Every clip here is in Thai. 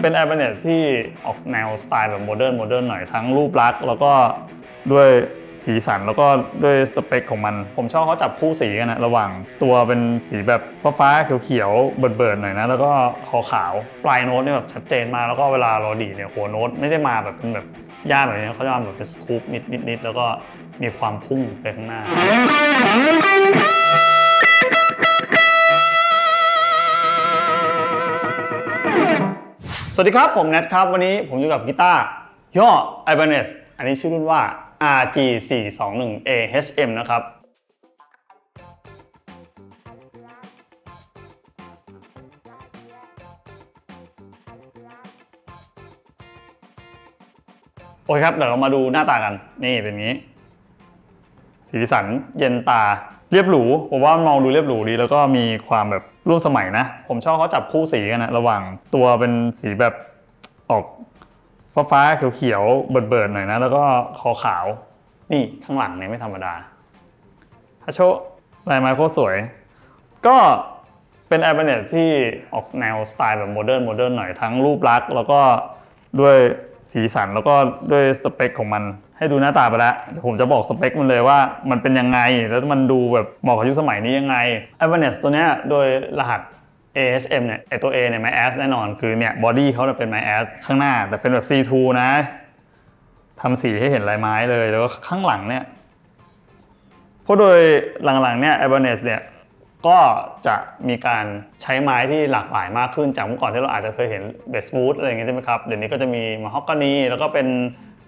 เป็น a i r b a n e t ที่ออกแนวสไตล์แบบโมเดิร์นโมเดิร์นหน่อยทั้งรูปลักษณ์แล้วก็ด้วยสีสันแล้วก็ด้วยสเปคของมัน ผมชอบเขาจับคู่สีกันนะระหว่างตัวเป็นสีแบบฟ้าๆเขียวๆเบิร์ดๆหน่อยนะ แล้วก็ขาวปลายโน้ตเนี่ยแบบชัดเจนมาแล้วก็เวลาเราดีเนี่ยหัวโน้ตไม่ได้มาแบบเป็นแบบย่าแบบนี้เขาจะมาแบบเป็นสกู๊ปนิดๆแล้วก็มีความพุ่งไปข้างหน้า สวัสดีครับ ผมแนทครับ วันนี้ผมอยู่กับกีตาร์ย่อ Ibanez อันนี้ชื่อรุ่นว่า RG 4 2 1 AHM นะครับ โอเคครับ เดี๋ยวเรามาดูหน้าตากัน นี่เป็นอย่างนี้ สีสันเย็นตาเรียบหรู ผมว่ามันมองดูเรียบหรูดี แล้วก็มีความแบบ ร่วมสมัยนะ ผมชอบเขาจับคู่สีกันนะระหว่างตัวเป็นสีแบบออกฟ้าฟ้าๆเขียวๆเบิร์ดๆหน่อยนะ แล้วก็ขาวขาว นี่ข้างหลังเนี่ยไม่ธรรมดาฮัชโชลายไม้โคตรสวย ก็เป็น a i r b a n e t ที่ออกแนวสไตล์แบบโมเดิร์นโมเดิร์นหน่อยทั้งรูปลักษณ์แล้วก็ด้วยสีสันแล้วก็ด้วยสเปคของมันให้ดูหน้าตาไปแล้วเดี๋ยวผมจะบอกสเปคมันเลยว่ามันเป็นยังไง แล้วมันดูแบบเหมาะกับยุคสมัยนี้ยังไง a i r b a n e t ตัวเนี้ยโดยรหัส ASM เนี่ยไอตัว A เนี่ย My Ass แน่นอนคือเนี่ยบอดี้เขาเนี่ยเป็น My Ass ข้างหน้า แต่เป็นแบบ C2 นะทำสีให้เห็นลายไม้เลยแล้วก็ข้างหลังเนี่ยเพราะโดยหลังๆเนี่ย a b a n e s เนี่ยก็จะมีการใช้ไม้ที่หลากหลายมากขึ้นจากเมื่อก่อนที่เราอาจจะเคยเห็นเบสบูธอะไรอย่างเงี้ยใช่ไหมครับเดี๋ยวนี้ก็จะมีมาฮอกกานีแล้วก็เป็น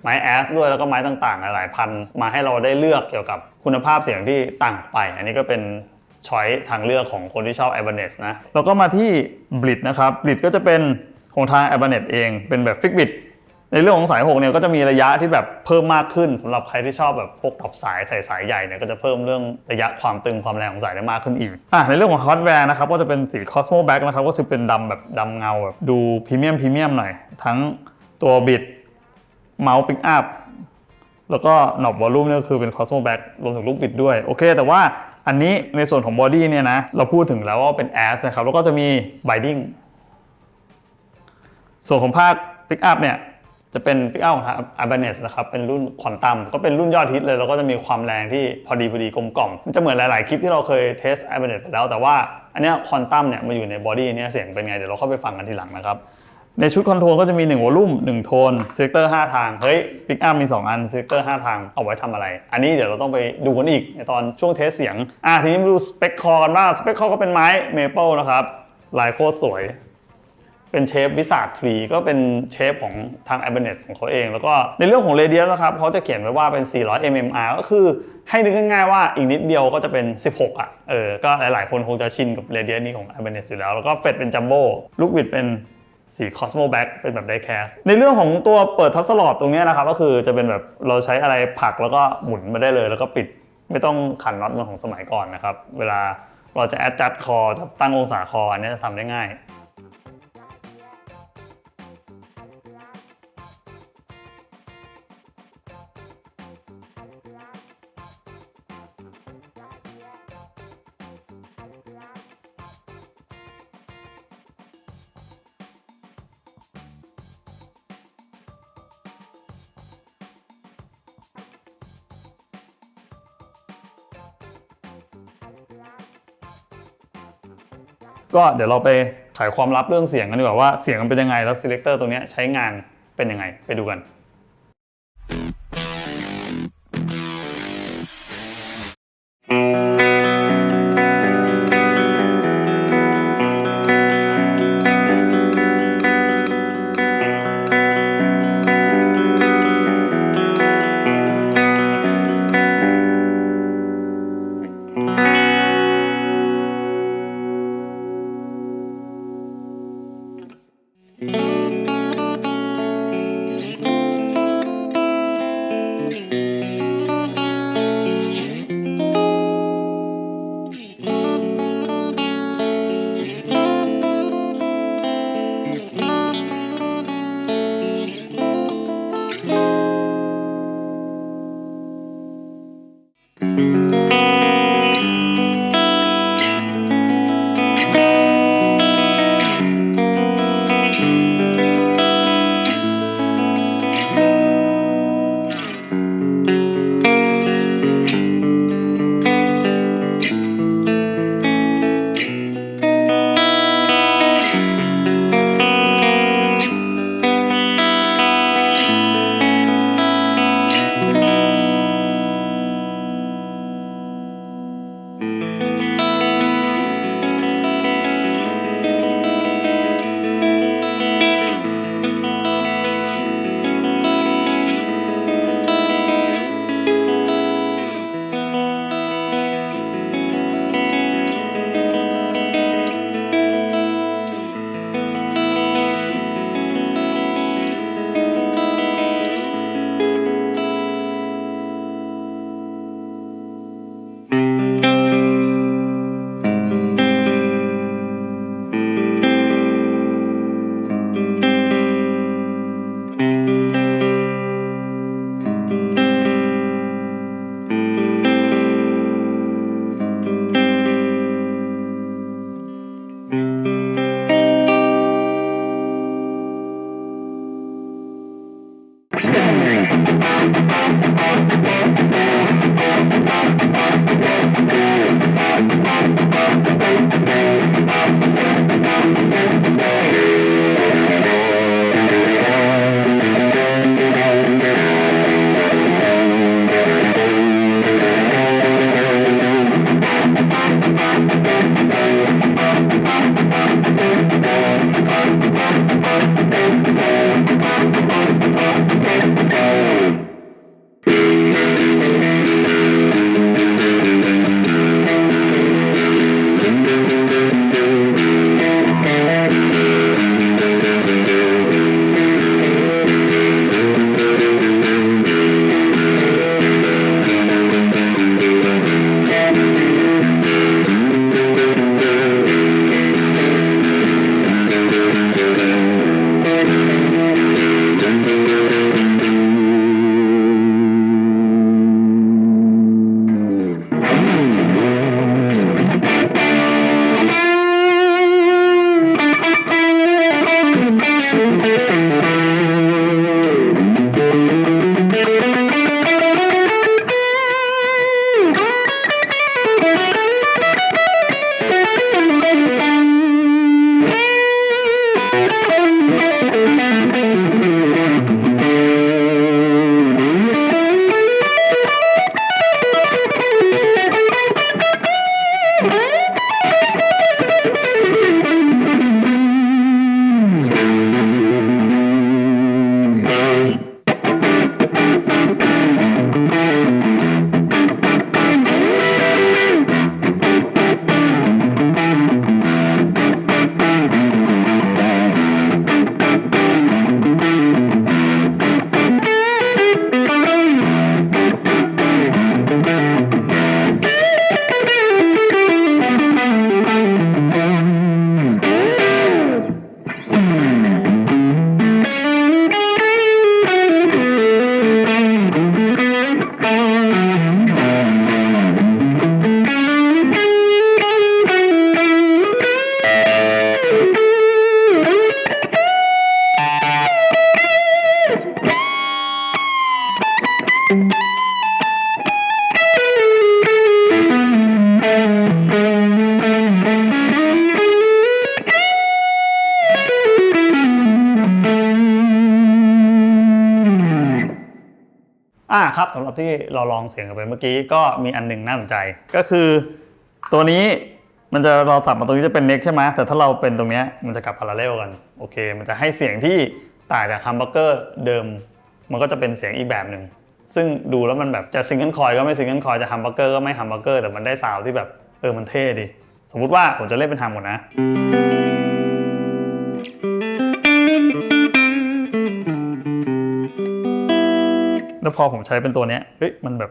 ไม้แอสด้วยแล้วก็ไม้ต่างๆ หลายๆพันมาให้เราได้เลือกเกี่ยวกับคุณภาพเสียงที่ต่างไป อันนี้ก็เป็นช้อยทางเลือกของคนที่ชอบ a b a n e s นะแล้วก็มาที่บลิดนะครับบลิดก็จะเป็นของทาง a b a n e s เองเป็นแบบฟิกบิดในเรื่องของสาย6เนี่ยก็จะมีระยะที่แบบเพิ่มมากขึ้นสำหรับใครที่ชอบแบบพวกท็อปสายใส่สายใหญ่เนี่ยก็จะเพิ่มเรื่องระยะความตึงความแรงของสายได้มากขึ้นอีกอะในเรื่องของฮาร์ดแวร์นะครับก็จะเป็นสี Cosmo Black นะครับก็คือเป็นดำแบบดำเงาแบบดูพรีเมียมพรีเมียมหน่อย ทั้งตัวบิด เมาส์ปิกอัพแล้วก็หนอบวอลลุ่มเนี่ยก็คือเป็น Cosmo Black รวมถึงลูกบิดด้วย โอเค แต่ว่าอันนี้ในส่วนของบอดี้เนี่ยนะ เราพูดถึงแล้วว่าเป็น a s นะครับ แล้วก็จะมี binding ส่วนของภาค Pick Up เนี่ยจะเป็น Pick Up ของทาง a b a n e s นะครับ เป็นรุ่นควอนตัมก็เป็นรุ่นยอดฮิตเลย แล้วก็จะมีความแรงที่พอดีพอดีกลมกล่อมมันจะเหมือนหลาย ๆ คลิปที่เราเคยเทส a b a n e s ไปแล้ว แต่ว่าอันเนี้ควอนตัมเนี่ยมาอยู่ในบอดี้เนี้ยเสียงเป็นไงเดี๋ยวเราเข้าไปฟังกันทีหลังนะครับ ในชุดคอนโทรลก็จะมี1วอลลุ่ม1โทนเซกเตอร์5ทาง เฮ้ย Pick Up มี 2 อันเซกเตอร์5ทางเอาไว้ทำอะไร อันนี้เดี๋ยวเราต้องไปดูกันอีกในตอนช่วงเทสเสียง อะทีนี้มาดูสเปคคอกันบ้างสเปคคอก็เป็นไม้เมเปิลนะครับ ลายโคตรสวย เป็นเชฟวิสาททรีก็เป็นเชฟของทาง a b a n e t ของเขาเอง แล้วก็ในเรื่องของเรเดียสนะครับเขาจะเขียนไว้ว่าเป็น 400 mmR ก็คือให้นึกง่ายๆว่าอีกนิดเดียวก็จะเป็น 16 อะ เออ ก็หลายๆ คนคงจะชินกับเรเดียสนี้ของ a b a n e t อยู่แล้ว แล้วก็เฟดเป็นจัมโบ้ลูกบิดเป็น สี Cosmo Black เป็นแบบไดแคสในเรื่องของตัวเปิดทัสลอดตรงนี้นะครับก็คือจะเป็นแบบเราใช้อะไรผักแล้วก็หมุนมาได้เลย แล้วก็ปิดไม่ต้องขันน็อตเหมือนของสมัยก่อนนะครับ เวลาเราจะแอดจัดคอจะตั้งองศาคออันนี้จะทำได้ง่าย ก็เดี๋ยวเราไปไขความลับเรื่องเสียงกันดีกว่าว่าเสียงมันเป็นยังไงแล้ว selector ตัวเนี้ยใช้งานเป็นยังไงไปดูกัน「 ครับสำหรับที่เราลองเสียงกันไปเมื่อกี้ก็มีอันหนึ่งน่าสนใจ ก็คือตัวนี้มันจะเราสับมาตรงนี้จะเป็นเน็กใช่ไหมแต่ถ้าเราเป็นตรงนี้มันจะกลับพาราเรลกันโอเค มันจะให้เสียงที่ต่างจากฮัมเบอร์เกอร์เดิม มันก็จะเป็นเสียงอีกแบบหนึ่งซึ่งดูแล้วมันแบบจะซิงเกิลคอยก็ไม่ซิงเกิลคอยจะฮัมเบอร์เกอร์ก็ไม่ฮัมเบอร์เกอร์แต่มันได้ซาวด์ที่แบบเออมันเท่ดี สมมุติว่าผมจะเล่นเป็นฮัมก่อนนะ แล้วพอผมใช้เป็นตัวเนี้ยเฮ้ยมันแบบ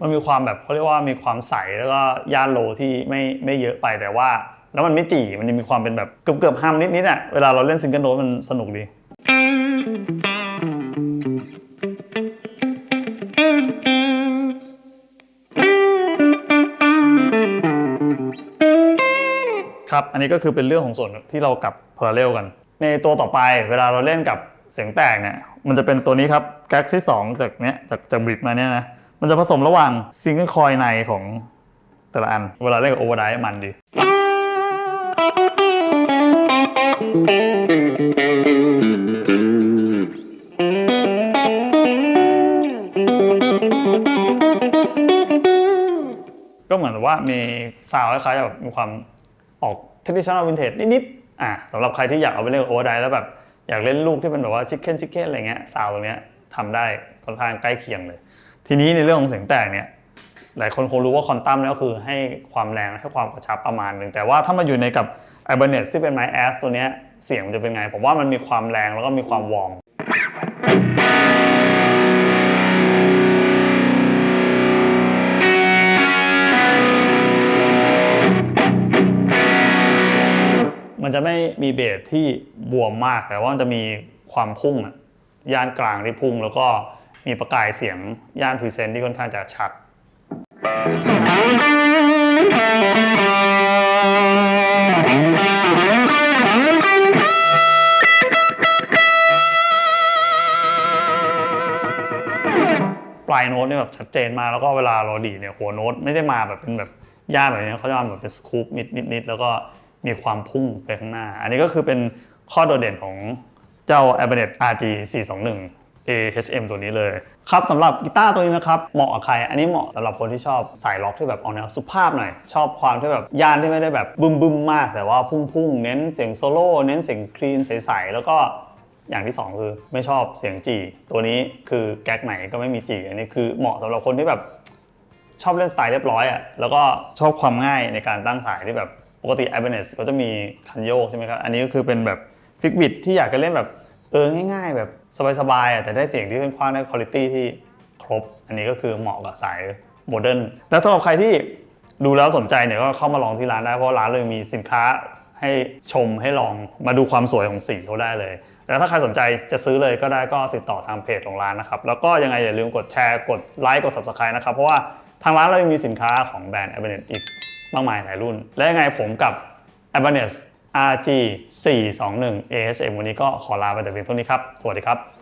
มันมีความแบบเขาเรียกว่ามีความใสแล้วก็ย่านโลที่ไม่ไม่เยอะไปแต่ว่า แล้วมันไม่จี่มันมีความเป็นแบบเกือบเกือบๆฮัมนิดนิดอะเวลาเราเล่นซิงเกิลโน้ตมันสนุกดีครับ อันนี้ก็คือเป็นเรื่องของส่วนที่เรากลับพาราเรลกัน ในตัวต่อไปเวลาเราเล่นกับเสียงแตกเนี่ยมันจะเป็นตัวนี้ครับแก๊กที่ 2 จากเนี้ยจากจากบิดมาเนี่ยนะมันจะผสมระหว่างซิงเกิลคอยในของแต่ละอัน เวลาเล่นกับโอเวอร์ไดมันดี ก็เหมือนว่ามีซาวคล้ายๆแบบมีความออก traditional vintage นิดๆ อะสำหรับใครที่อยากเอาไปเล่นโอเวอร์ไดแล้วแบบอยากเล่นลูกที่เป็นแบบว่าชิคเก้นชิคเก้นอะไรเงี้ยซาวตรงเนี้ยทำได้ค่อนข้างใกล้เคียงเลย ทีนี้ในเรื่องของเสียงแตกเนี่ยหลายคนคงรู้ว่าคอนตัมแล้วคือให้ความแรงให้ความกระชับประมาณหนึ่งแต่ว่าถ้ามาอยู่ในกับไอเบเนสที่เป็นไม้แอสตัวเนี้ยเสียงมันจะเป็นไง ผมว่ามันมีความแรงแล้วก็มีความวอร์ม มันจะไม่มีเบสที่บวมมากแต่ว่ามันจะมีความพุ่งอะย่านกลางที่พุ่ง แล้วก็มีประกายเสียงย่านพรีเซนต์ที่ค่อนข้างจะชัด ปลายโน้ตเนี่ยแบบชัดเจนมาแล้วก็เวลาเราดีดเนี่ยหัวโน้ตไม่ได้มาแบบเป็นแบบย่านแบบนี้เขาจะมาแบบเป็นสคูปนิดนิดนิดแล้วก็ มีความพุ่งไปข้างหน้า อันนี้ก็คือเป็นข้อโดดเด่นของเจ้า a b a n e t RG 421 AHM ตัวนี้เลย ครับสำหรับกีตาร์ตัวนี้นะครับ เหมาะกับใคร อันนี้เหมาะสำหรับคนที่ชอบสายล็อกที่แบบออกแนวสุภาพหน่อย ชอบความที่แบบย่านที่ไม่ได้แบบบึมบึมๆมาก แต่ว่าพุ่งๆ เน้นเสียงโซโล่เน้นเสียงคลีนใสๆแล้วก็อย่างที่สองคือไม่ชอบเสียงจีตัวนี้คือแก๊กไหนก็ไม่มีจีอันนี้คือเหมาะสำหรับคนที่แบบชอบเล่นสไตล์เรียบร้อยอะแล้วก็ชอบความง่ายในการตั้งสายที่แบบ ปกติ i b a n e s ก็จะมีคันโยกใช่ไหมครับ อันนี้ก็คือเป็นแบบฟิกบิดที่อยากจะเล่นแบบเออง่ายๆ แบบสบายๆอะแต่ได้เสียงที่ค่อนข้างได้คุณภาพที่ครบ อันนี้ก็คือเหมาะกับสายโมเดิร์นแล้วสำหรับใครที่ดูแล้วสนใจเนี่ยก็เข้ามาลองที่ร้านได้เพราะร้านเลยมีสินค้าให้ชมให้ลองมาดูความสวยของสีเขาได้เลย แล้วถ้าใครสนใจจะซื้อเลยก็ได้ก็ติดต่อทางเพจของร้านนะครับ แล้วก็ยังไงอย่าลืมกดแชร์ กดไลค์ กด subscribe นะครับ เพราะว่าทางร้านเรายังมีสินค้าของแบรนด์ a b a n e t อีก มากมายหลายรุ่น และยังไงผมกับ a b a n e s RG 421 ASM วันนี้ก็ขอลาไปแต่เพียงเท่านี้ครับ สวัสดีครับ